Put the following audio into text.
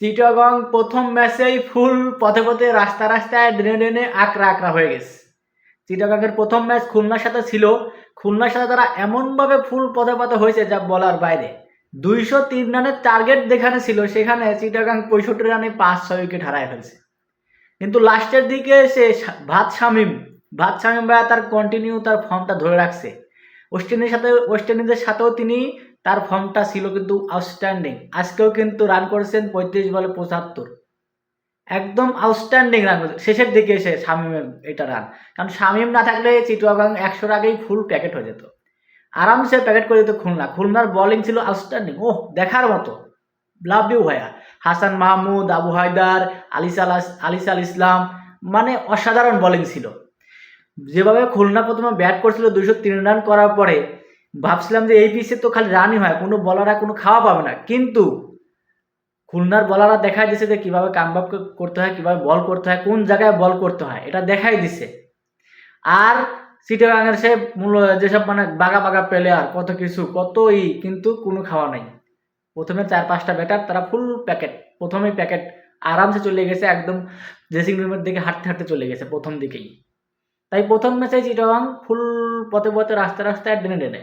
চিটাগং প্রথম ম্যাচেই ফুল পথে পথে রাস্তা রাস্তায় ড্রেনে ড্রেনে আকরা আকরা হয়ে গেছে। চিটাগংয়ের প্রথম ম্যাচ খুলনার সাথে ছিল। খুলনার সাথে তারা এমনভাবে ফুল পথে পথে হয়েছে যা বলার বাইরে। দুইশো তিন রানের টার্গেট যেখানে ছিল, সেখানে চিটাগাং পঁয়ষট্টি রানে পাঁচ, ছয় উইকেট হারায় ফেলছে। কিন্তু লাস্টের দিকে সে ভাত শামিম ভাত শামিম ভাইয়া তার কন্টিনিউ তার ফর্মটা ধরে রাখছে। ওয়েস্ট ইন্ডিজের সাথে ওয়েস্ট ইন্ডিজের সাথেও তিনি তার ফর্মটা ছিল কিন্তু আউটস্ট্যান্ডিং আজকেও কিন্তু রান করেছেন পঁয়ত্রিশ বলে পঁচাত্তর। একদম আউটস্ট্যান্ডিং রান শেষের দিকে এসে শামিমের এটা রান কারণ শামিম না থাকলে চিটুয়াগাং একশোর আগেই ফুল প্যাকেট হয়ে যেত। আরামসে প্যাকেট করে দিত খুলনা। খুলনার বোলিং ছিল আউটস্ট্যান্ডিং ওহ, দেখার মতো। লাভ ইউ ভাইয়া। হাসান মাহমুদ, আবু হায়দার আলিসাল আলিসাল ইসলাম মানে অসাধারণ বোলিং ছিল। যেভাবে খুলনা প্রথমে ব্যাট করছিল দুইশো তিন রান করার পরে ভাবছিলাম যে এই পিচে তো খালি রানই হয়, কোনো বলাররা কোনো খাওয়া পাবে না। কিন্তু খুলনার বলাররা দেখাই দিছে যে কীভাবে কামব্যাক করতে হয়, কীভাবে বল করতে হয়, কোন জায়গায় বল করতে হয়, এটা দেখাই দিছে। আর সিটাগাঙের সে মূল, যেসব মানে বাগা বাগা প্লেয়ার কত কিছু, কতই, কিন্তু কোনো খাওয়া নাই। প্রথমে চার পাঁচটা ব্যাটার তারা ফুল প্যাকেট প্রথমেই প্যাকেট আরামসে চলে গেছে, একদম ড্রেসিং রুমের দিকে হাঁটতে হাঁটতে চলে গেছে প্রথম দিকেই। তাই প্রথম ম্যাচে চিটাগাং ফুল পথে পথে রাস্তা রাস্তায় ডেনে ডেনে